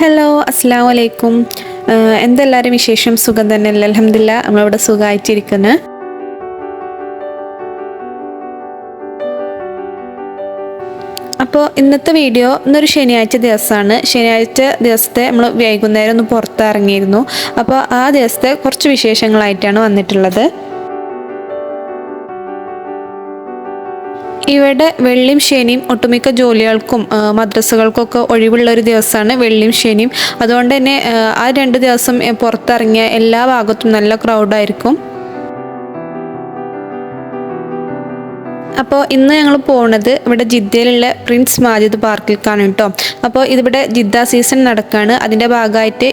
Hello അസ്സാം വലൈക്കും എന്തെല്ലാവരും വിശേഷം? സുഖം തന്നെ അലഹമില്ല നമ്മളിവിടെ സുഖമായിട്ടിരിക്കുന്നു. അപ്പോൾ ഇന്നത്തെ വീഡിയോ ഇന്നൊരു ശനിയാഴ്ച ദിവസമാണ്. ശനിയാഴ്ച ദിവസത്തെ നമ്മൾ വൈകുന്നേരം ഒന്ന് പുറത്തിറങ്ങിയിരുന്നു. അപ്പോൾ ആ ദിവസത്തെ കുറച്ച് വിശേഷങ്ങളായിട്ടാണ് വന്നിട്ടുള്ളത്. ഇവിടെ വെള്ളിയും ശനിയും ഒട്ടുമിക്ക ജോലികൾക്കും മദ്രസകൾക്കൊക്കെ ഒഴിവുള്ള ഒരു ദിവസമാണ് വെള്ളിയും ശനിയും. അതുകൊണ്ട് തന്നെ ആ, രണ്ട് ദിവസം പുറത്തിറങ്ങിയ എല്ലാ ഭാഗത്തും നല്ല ക്രൗഡായിരിക്കും അപ്പോൾ ഇന്ന് ഞങ്ങൾ പോകുന്നത് ഇവിടെ ജിദ്ദയിലുള്ള പ്രിൻസ് മാജിദ് പാർക്കിലേക്കാണ് കേട്ടോ. അപ്പോൾ ഇതിവിടെ ജിദ്ദ സീസൺ നടക്കുകയാണ് അതിന്റെ ഭാഗമായിട്ട്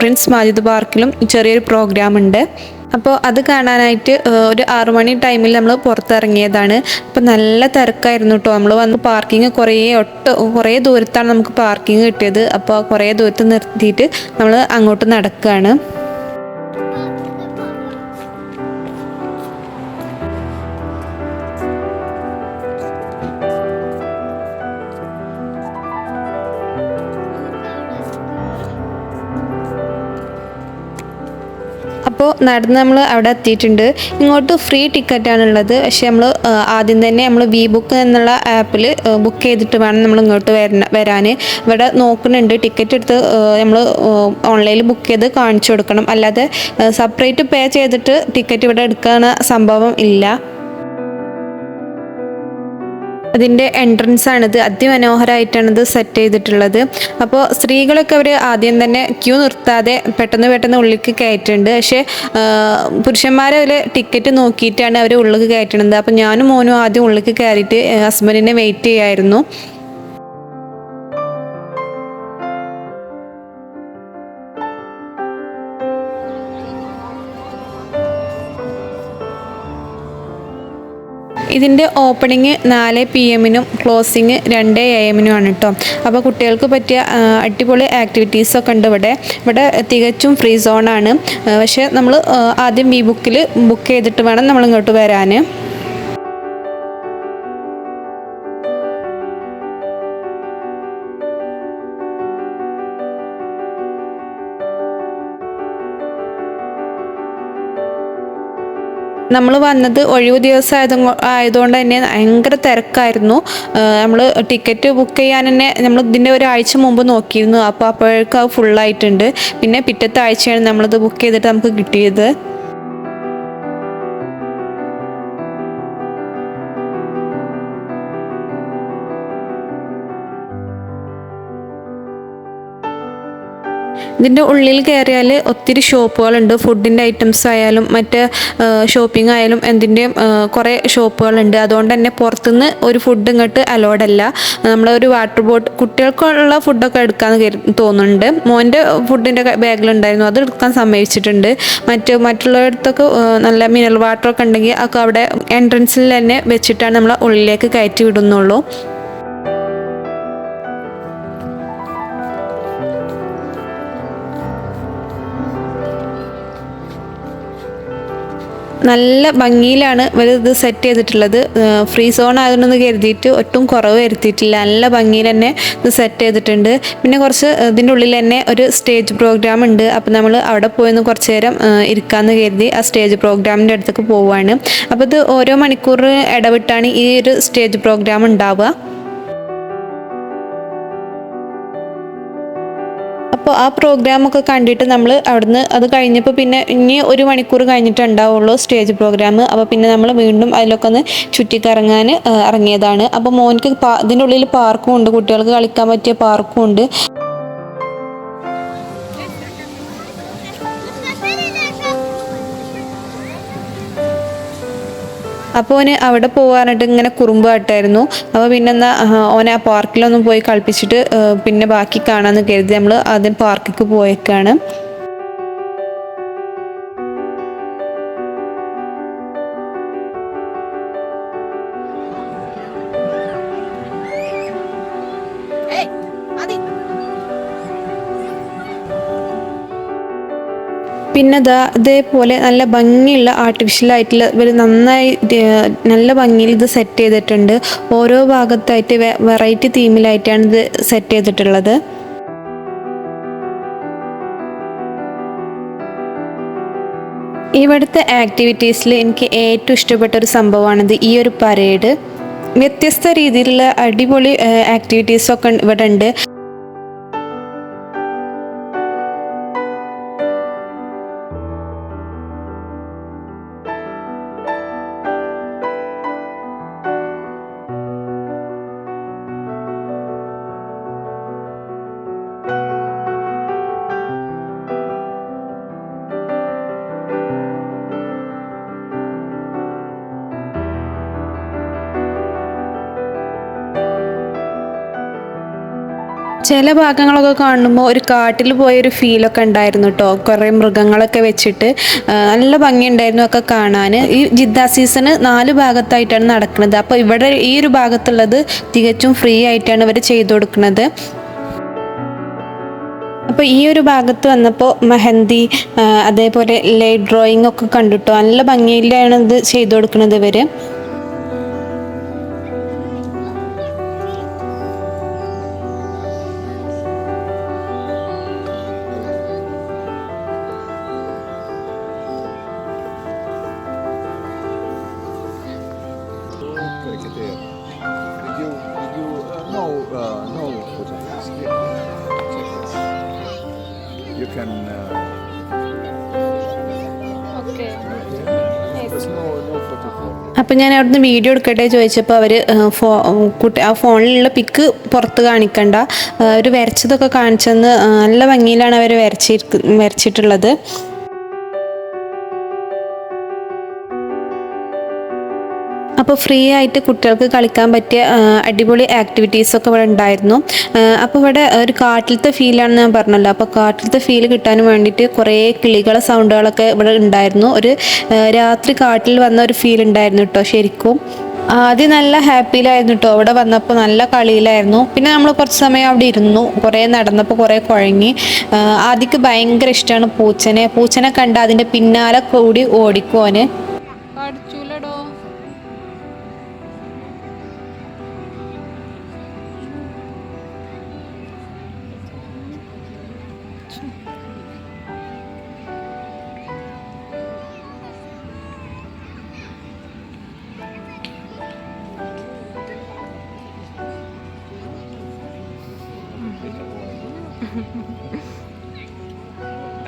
പ്രിൻസ് മാജിദ് പാർക്കിലും ചെറിയൊരു പ്രോഗ്രാം ഉണ്ട്. അപ്പോൾ അത് കാണാനായിട്ട് ഒരു ആറു മണി ടൈമിൽ നമ്മൾ പുറത്തിറങ്ങിയതാണ്. അപ്പോൾ നല്ല തിരക്കായിരുന്നു കേട്ടോ. നമ്മൾ വന്ന് പാർക്കിംഗ് കുറേ ഒട്ട് കുറേ ദൂരത്താണ് നമുക്ക് പാർക്കിംഗ് കിട്ടിയത്. അപ്പോൾ കുറേ ദൂരത്ത് നിർത്തിയിട്ട് നമ്മൾ അങ്ങോട്ട് നടക്കുകയാണ്. അപ്പോൾ നടന്ന് നമ്മൾ അവിടെ എത്തിയിട്ടുണ്ട്. ഇങ്ങോട്ട് ഫ്രീ ടിക്കറ്റ് ടിക്കറ്റാണുള്ളത് പക്ഷെ നമ്മൾ ആദ്യം തന്നെ നമ്മൾ വി ബുക്ക് എന്നുള്ള ആപ്പിൽ ബുക്ക് ചെയ്തിട്ട് വേണം നമ്മൾ ഇങ്ങോട്ട് വരണ വരാൻ ഇവിടെ നോക്കുന്നുണ്ട്. ടിക്കറ്റ് എടുത്ത് നമ്മൾ ഓൺലൈനിൽ ബുക്ക് ചെയ്ത് കാണിച്ചു കൊടുക്കണം. അല്ലാതെ സെപ്പറേറ്റ് പേ ചെയ്തിട്ട് ടിക്കറ്റ് ഇവിടെ എടുക്കുന്ന സംഭവം ഇല്ല. അതിന്റെ എൻട്രൻസ് ആണിത്. ഇത് സെറ്റ് ചെയ്തിട്ടുള്ളത്. അപ്പോൾ സ്ത്രീകളൊക്കെ അവർ ആദ്യം തന്നെ ക്യൂ നിർത്താതെ പെട്ടെന്ന് പെട്ടെന്ന് ഉള്ളിലേക്ക് കയറ്റുന്നുണ്ട് പക്ഷേ പുരുഷന്മാരെ അവർ ടിക്കറ്റ് നോക്കിയിട്ടാണ് അവർ ഉള്ളിലേക്ക് കയറ്റുന്നത് അപ്പോൾ ഞാനും മോനും ആദ്യം ഉള്ളിലേക്ക് കയറിയിട്ട് ഹസ്ബൻഡിനെ വെയിറ്റ് ചെയ്യായിരുന്നു. ഇതിന്റെ ഓപ്പണിങ് നാല് പി എമ്മിനും ക്ലോസിങ് രണ്ട് എ എമ്മിനും ആണ് കേട്ടോ അപ്പോൾ കുട്ടികൾക്ക് പറ്റിയ അടിപൊളി ആക്ടിവിറ്റീസൊക്കെ ഉണ്ട് ഇവിടെ. ഇവിടെ തികച്ചും ഫ്രീ സോണാണ് പക്ഷേ നമ്മൾ ആദ്യം ബി ബുക്കിൽ ബുക്ക് ചെയ്തിട്ട് വേണം നമ്മൾ ഇങ്ങോട്ട് വരാൻ നമ്മൾ വന്നത് ഒഴിവ് ദിവസം ആയത് ആയതുകൊണ്ട് തന്നെ ഭയങ്കര തിരക്കായിരുന്നു. നമ്മൾ ടിക്കറ്റ് ബുക്ക് ചെയ്യാൻ തന്നെ നമ്മൾ ഇതിന്റെ ഒരാഴ്ച മുമ്പ് നോക്കിയിരുന്നു. അപ്പോൾ അപ്പോഴേക്കും അത് ഫുള്ളായിട്ടുണ്ട് പിന്നെ പിറ്റത്തെ ആഴ്ചയാണ് നമ്മളിത് ബുക്ക് ചെയ്തിട്ട് നമുക്ക് കിട്ടിയത്. ഇതിന്റെ ഉള്ളിൽ കയറിയാൽ ഒത്തിരി ഷോപ്പുകളുണ്ട്. ഫുഡിന്റെ ഐറ്റംസ് ആയാലും മറ്റ് ഷോപ്പിംഗ് ആയാലും എന്തിന്റെയും കുറേ ഷോപ്പുകളുണ്ട്. അതുകൊണ്ട് തന്നെ പുറത്തുനിന്ന് ഒരു ഫുഡ് ഇങ്ങോട്ട് അലോഡ് അല്ല. നമ്മളൊരു വാട്ടർ ബോട്ട് കുട്ടികൾക്കുള്ള ഫുഡൊക്കെ എടുക്കാമെന്ന് തോന്നുന്നുണ്ട്. മോന്റെ ഫുഡിന്റെ ബാഗിലുണ്ടായിരുന്നു. അത് എടുക്കാൻ സമ്മതിച്ചിട്ടുണ്ട്. മറ്റ് മറ്റുള്ളവരടുത്തൊക്കെ നല്ല മിനറൽ വാട്ടറൊക്കെ ഉണ്ടെങ്കിൽ ഒക്കെ അവിടെ എൻട്രൻസിൽ തന്നെ വെച്ചിട്ടാണ് നമ്മൾ ഉള്ളിലേക്ക് കയറ്റി വിടുന്നുള്ളൂ. നല്ല ഭംഗിയിലാണ് ഇവർ ഇത് സെറ്റ് ചെയ്തിട്ടുള്ളത്. ഫ്രീ സോൺ ആയതുകൊണ്ടെന്ന് കരുതിയിട്ട് ഒട്ടും കുറവ് വരുത്തിയിട്ടില്ല. നല്ല ഭംഗിയിൽ തന്നെ ഇത് സെറ്റ് ചെയ്തിട്ടുണ്ട്. പിന്നെ കുറച്ച് ഇതിന്റെ ഉള്ളിൽ തന്നെ ഒരു സ്റ്റേജ് പ്രോഗ്രാം ഉണ്ട്. അപ്പോൾ നമ്മൾ അവിടെ പോയിന്ന് കുറച്ച് നേരം ഇരിക്കാമെന്ന് കരുതി ആ സ്റ്റേജ് പ്രോഗ്രാമിന്റെ അടുത്തേക്ക് പോവുകയാണ് അപ്പോൾ ഇത് ഓരോ മണിക്കൂർ ഇടവിട്ടാണ് ഈ ഒരു സ്റ്റേജ് പ്രോഗ്രാം ഉണ്ടാവുക. അപ്പോൾ ആ പ്രോഗ്രാമൊക്കെ കണ്ടിട്ട് നമ്മൾ അവിടുന്ന് അത് കഴിഞ്ഞപ്പോൾ പിന്നെ ഇനി ഒരു മണിക്കൂർ കഴിഞ്ഞിട്ടുണ്ടാവുള്ളൂ സ്റ്റേജ് പ്രോഗ്രാം അപ്പോൾ പിന്നെ നമ്മൾ വീണ്ടും അതിലൊക്കെ ഒന്ന് ചുറ്റിക്കറങ്ങാൻ ഇറങ്ങിയതാണ്. അപ്പോൾ മോനിക്ക് പാ ഇതിന്റെ ഉള്ളിൽ പാർക്കും ഉണ്ട്. കുട്ടികൾക്ക് കളിക്കാൻ പറ്റിയ പാർക്കും ഉണ്ട്. അപ്പോൾ ഓന് അവിടെ പോകാനായിട്ട് ഇങ്ങനെ കുറുമ്പ് കാട്ടായിരുന്നു. അപ്പോൾ പിന്നെ എന്നാൽ ഓനെ ആ പാർക്കിലൊന്നും പോയി കളിപ്പിച്ചിട്ട് പിന്നെ ബാക്കി കാണാമെന്ന് കരുതി നമ്മൾ ആദ്യം പാർക്കിൽ പോയേക്കാണ്. പിന്നെ ദാ ഇതേപോലെ നല്ല ഭംഗിയുള്ള ആർട്ടിഫിഷ്യൽ ആയിട്ടുള്ള ഇവർ നന്നായി നല്ല ഭംഗിയിൽ ഇത് സെറ്റ് ചെയ്തിട്ടുണ്ട്. ഓരോ ഭാഗത്തായിട്ട് വെറൈറ്റി തീമിലായിട്ടാണ് ഇത് സെറ്റ് ചെയ്തിട്ടുള്ളത്. ഇവിടുത്തെ ആക്ടിവിറ്റീസിൽ എനിക്ക് ഏറ്റവും ഇഷ്ടപ്പെട്ട ഒരു സംഭവമാണിത് ഈ ഒരു പരേഡ് വ്യത്യസ്ത രീതിയിലുള്ള അടിപൊളി ആക്ടിവിറ്റീസൊക്കെ ഇവിടെ ഉണ്ട് ചില ഭാഗങ്ങളൊക്കെ കാണുമ്പോൾ ഒരു കാട്ടിൽ പോയൊരു ഫീലൊക്കെ ഉണ്ടായിരുന്നു കേട്ടോ കുറേ മൃഗങ്ങളൊക്കെ വെച്ചിട്ട് നല്ല ഭംഗിയുണ്ടായിരുന്നു ഒക്കെ കാണാൻ ഈ ജിദ്ദ സീസണ് നാല് ഭാഗത്തായിട്ടാണ് നടക്കുന്നത്. അപ്പോൾ ഇവിടെ ഈ ഒരു ഭാഗത്തുള്ളത് തികച്ചും ഫ്രീ ആയിട്ടാണ് ഇവർ ചെയ്തു കൊടുക്കുന്നത്. അപ്പോൾ ഈ ഒരു ഭാഗത്ത് വന്നപ്പോൾ മെഹന്തി അതേപോലെ ലൈറ്റ് ഡ്രോയിങ് ഒക്കെ കണ്ടിട്ടോ. നല്ല ഭംഗിയിലാണ് ഇത് ചെയ്തു കൊടുക്കുന്നത് ഇവർ no, uh, no photographs here. Check this. You can, uh, there's no, no photo അപ്പം ഞാൻ അവിടുന്ന് വീഡിയോ എടുക്കട്ടെ ചോദിച്ചപ്പോൾ അവർ ഫോ കുട്ടി ആ ഫോണിലുള്ള പിക്ക് പുറത്ത് കാണിക്കണ്ട അവർ വരച്ചതൊക്കെ കാണിച്ചെന്ന് നല്ല ഭംഗിയിലാണ് അവർ വരച്ചിരിക്ക വരച്ചിട്ടുള്ളത് അപ്പോൾ ഫ്രീ ആയിട്ട് കുട്ടികൾക്ക് കളിക്കാൻ പറ്റിയ അടിപൊളി ആക്ടിവിറ്റീസ് ഒക്കെ ഇവിടെ ഉണ്ടായിരുന്നു. അപ്പോൾ ഇവിടെ ഒരു കാട്ടിലത്തെ ഫീലാണെന്ന് ഞാൻ പറഞ്ഞല്ലോ. അപ്പോൾ കാട്ടിലത്തെ ഫീൽ കിട്ടാൻ വേണ്ടിയിട്ട് കുറേ കിളികളെ സൗണ്ടുകളൊക്കെ ഇവിടെ ഉണ്ടായിരുന്നു. ഒരു രാത്രി കാട്ടിൽ വന്ന ഒരു ഫീൽ ഉണ്ടായിരുന്നു കേട്ടോ ശരിക്കും. ആദ്യം നല്ല ഹാപ്പിയിലായിരുന്നു കേട്ടോ അവിടെ വന്നപ്പോൾ നല്ല കളിയിലായിരുന്നു. പിന്നെ നമ്മൾ കുറച്ച് സമയം അവിടെ ഇരുന്നു. കുറേ നടന്നപ്പോൾ കുറേ കുഴങ്ങി. ആദ്യക്ക് ഭയങ്കര ഇഷ്ടമാണ് പൂച്ചനെ. പൂച്ചനെ കണ്ട അതിന്റെ പിന്നാലെ കൂടി ഓടിക്കുവാന്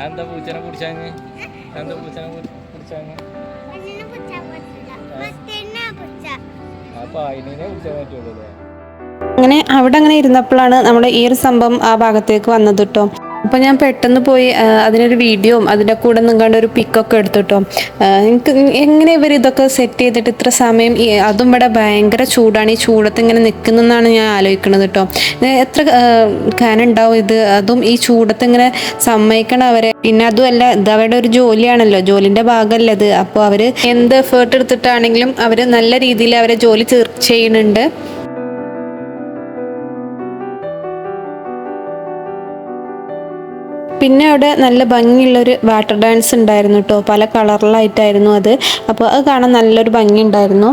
എന്താ പൂച്ചനെ പിടിച്ചാങ്ങ് എന്താ പൂച്ചനെ പിടിച്ചാ അപ്പൊ അതിനെ കുടിച്ചാൻ പറ്റുള്ളൂ അങ്ങനെ അവിടെ അങ്ങനെ ഇരുന്നപ്പോഴാണ് നമ്മുടെ ഈ ഒരു സംഭവം ആ ഭാഗത്തേക്ക് വന്നത് കേട്ടോ. അപ്പോൾ ഞാൻ പെട്ടെന്ന് പോയി അതിനൊരു വീഡിയോയും അതിന്റെ കൂടെ നിങ്ങളുടെ ഒരു പിക്കൊക്കെ എടുത്തിട്ടോ. എനിക്ക് എങ്ങനെ ഇവർ ഇതൊക്കെ സെറ്റ് ചെയ്തിട്ട് ഇത്ര സമയം അതും ഇവിടെ ഭയങ്കര ചൂടാണ്. ഈ ചൂടത്ത് ഇങ്ങനെ നിൽക്കുന്നതെന്നാണ് ഞാൻ ആലോചിക്കുന്നത് കേട്ടോ എത്ര കാനുണ്ടാവും ഇത്? അതും ഈ ചൂടത്ത് ഇങ്ങനെ സമ്മതിക്കണം അവരെ. പിന്നെ അതുമല്ല ഇത് അവരുടെ ഒരു ജോലിയാണല്ലോ. ജോലിന്റെ ഭാഗമല്ല ഇത്. അപ്പോൾ അവർ എന്ത് എഫേർട്ട് എടുത്തിട്ടാണെങ്കിലും അവർ നല്ല രീതിയിൽ അവരെ ജോലി ചെയ്യുന്നുണ്ട് പിന്നെ അവിടെ നല്ല ഭംഗിയുള്ളൊരു വാട്ടർ ഡാൻസ് ഉണ്ടായിരുന്നു കേട്ടോ പല കളറിലായിട്ടായിരുന്നു അത്. അപ്പോൾ അത് കാണാൻ നല്ലൊരു ഭംഗി ഉണ്ടായിരുന്നു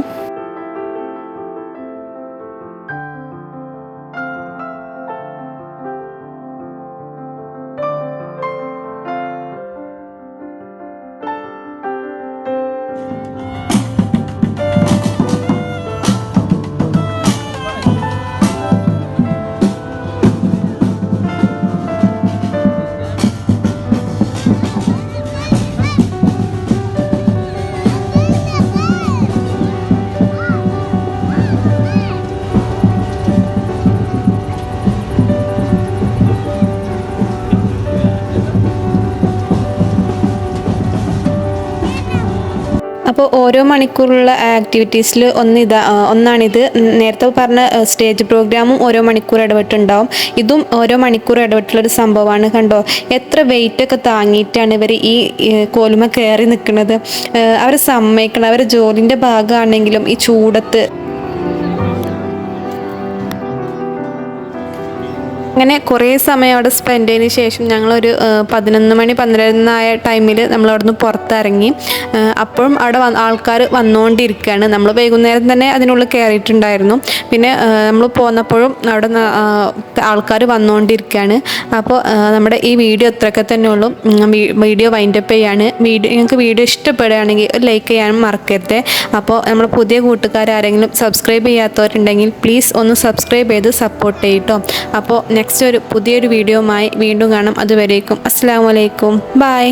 അപ്പോൾ ഓരോ മണിക്കൂറുള്ള ആക്ടിവിറ്റീസിൽ ഒന്ന് ഇതാ ഒന്നാണിത്. നേരത്തെ പറഞ്ഞ സ്റ്റേജ് പ്രോഗ്രാമും ഓരോ മണിക്കൂർ ഇടപെട്ടുണ്ടാവും. ഇതും ഓരോ മണിക്കൂർ ഇടപെട്ടുള്ളൊരു സംഭവമാണ് കണ്ടോ? എത്ര വെയിറ്റൊക്കെ താങ്ങിയിട്ടാണ് ഇവർ ഈ ഈ കോലുമ കയറി നിൽക്കുന്നത് അവർ സമ്മതിക്കണം. അവരുടെ ജോലിന്റെ ഭാഗമാണെങ്കിലും ഈ ചൂടത്ത് അങ്ങനെ കുറേ സമയം അവിടെ സ്പെൻഡ് ചെയ്തതിന് ശേഷം ഞങ്ങളൊരു പതിനൊന്ന് മണി പന്ത്രണ്ടായ ടൈമിൽ നമ്മൾ അവിടുന്ന് പുറത്തിറങ്ങി. അപ്പോഴും അവിടെ ആൾക്കാർ വന്നുകൊണ്ടിരിക്കുകയാണ്. നമ്മൾ വൈകുന്നേരം തന്നെ അതിനുള്ളിൽ കയറിയിട്ടുണ്ടായിരുന്നു. പിന്നെ നമ്മൾ പോന്നപ്പോഴും അവിടെ ആൾക്കാർ വന്നുകൊണ്ടിരിക്കുകയാണ്. അപ്പോൾ നമ്മുടെ ഈ വീഡിയോ ഇത്രയൊക്കെ തന്നെ ഉള്ളൂ. വീഡിയോ വൈൻഡപ്പ് ചെയ്യാണ്. വീഡിയോ നിങ്ങൾക്ക് വീഡിയോ ഇഷ്ടപ്പെടുകയാണെങ്കിൽ ലൈക്ക് ചെയ്യാനും മറക്കരുത്. അപ്പോൾ നമ്മൾ പുതിയ കൂട്ടുകാരാരെങ്കിലും സബ്സ്ക്രൈബ് ചെയ്യാത്തവരുണ്ടെങ്കിൽ പ്ലീസ് ഒന്ന് സബ്സ്ക്രൈബ് ചെയ്ത് സപ്പോർട്ട് ചെയ്യട്ടോ. അപ്പോൾ നെക്സ്റ്റ് ഒരു പുതിയൊരു വീഡിയോയുമായി വീണ്ടും കാണാം. അതുവരേക്കും. അസ്സാം വലൈക്കും ബായ്